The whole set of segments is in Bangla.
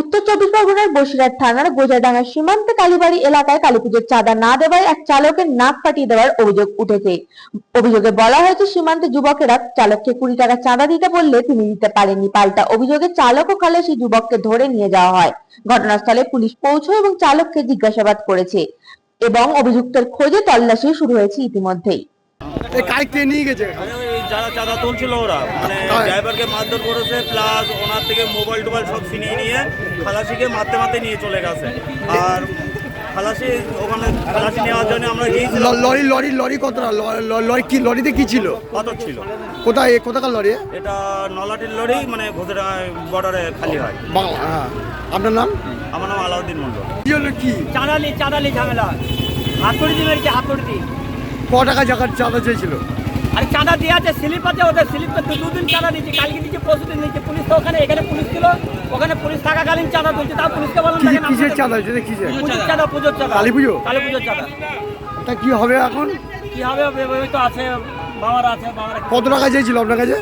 উত্তর চব্বিশ পরগনার বসিরহাট থানার গোজাডাঙ্গা সীমান্তে কালীবাড়ি এলাকায় কালীপুজোর চাঁদা না দেওয়ায় এক চালকের নাক ফাটিয়ে দেওয়ার অভিযোগ উঠেছে। অভিযোগে বলা হয়েছে, সীমান্তে যুবকেরা চালককে কুড়ি টাকা চাঁদা দিতে বললে তিনি দিতে পারেননি। পাল্টা অভিযোগে চালক ও খালে সেই যুবককে ধরে নিয়ে যাওয়া হয়। ঘটনাস্থলে পুলিশ পৌঁছয় এবং চালককে জিজ্ঞাসাবাদ করেছে এবং অভিযুক্তের খোঁজে তল্লাশি শুরু হয়েছে ইতিমধ্যেই। নিয়ে গেছে। যারা চাঁদা তুলছিল ওরা। মানে ড্রাইভারকে মারধর করেছে প্লাস ওনার থেকে মোবাইল টোবাইল সব ছিনিয়ে নিয়ে খালাসিকে মারতে মারতে নিয়ে চলে গেছে। আর খালাসি ওখানে খালাসি নেওয়ার জন্য আমরা গিয়েছিলাম। ল- লরি লরি লরি কতটা? ল- ল- লরি কি লরিতে কি ছিল? কত ছিল। কোথায় এ কোথাকার লরি? এটা নলাটির লড়েই মানে ঘোষেরা বর্ডারে খালি হয়। বাংলা হ্যাঁ। আপনার নাম? আমার নাম আলাউদ্দিন মন্ডল কি হলো কি? চাঁদালি চাঁদালি ঝামেলা। হাতুড়ি দিয়ে মেরেছে হাতুড়ি দিয়ে ক টাকা জায়গার চাঁদা চেয়েছিল? আরে চাঁদা দিয়ে আছে স্লিপ আছে ওদের স্লিপ দু- দুদিন চাঁদা দিচ্ছে কালকে দিচ্ছে পরশু দিন দিচ্ছে পুলিশ তো ওখানে এখানে পুলিশ ছিল। ওখানে পুলিশ থাকাকালীন চাঁদা তুলছে তাও পুলিশকে বললাম দেখেন কিসের চাঁদা সেটা কিসের? পুজোর চাঁদা পুজোর চাঁদা। কালী পুজো? কালী পুজোর চাঁদা। তা কি হবে এখন? কি হবে? ওই- তো আছে বাবারা আছে বাবারা কত টাকা চেয়েছিল আপনার কাছে?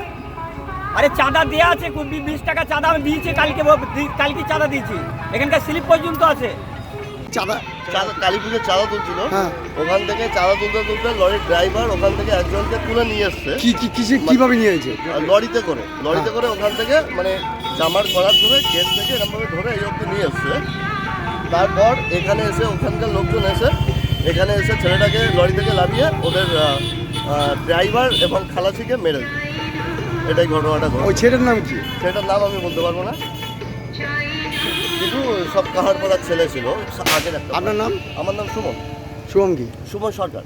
আরে চাঁদা দেওয়া আছে বিশ টাকা চাঁদা আমি দিয়েছি কালকে কালকে চাঁদা দিয়েছি। এখানকার স্লিপ পর্যন্ত আছে। চাঁদা চাঁদা কালী পুজোর চাঁদা তুলছিল। হ্যাঁ। ওখান থেকে চাঁদা তুলতে তুলতে লরির ড্রাইভার ওখান থেকে একজনকে তুলে নিয়ে এসছে। কি কি কিসে কীভাবে নিয়েছে আর লরিতে করে। লরিতে হ্যাঁ। করে ওখান থেকে মানে জামার গলার ধরে গেট থেকে এরকমভাবে ধরে এই অবধি নিয়ে এসছে। তারপর এখানে এসে ওখানকার লোকজন এসে এখানে এসে ছেলেটাকে লরি থেকে লাভিয়ে ওদের ড্রাইভার এবং খালাসিকে মেরে দেয় এটাই ঘটনাটা ঘটে ওই ছেলের নাম কি? সেটার নাম আমি বলতে পারব না। কিন্তু সব কাহার পড়ার ছেলে ছিল আগের একটা আপনার নাম? আমার নাম সুমন। শুভম কি? সুমন সরকার।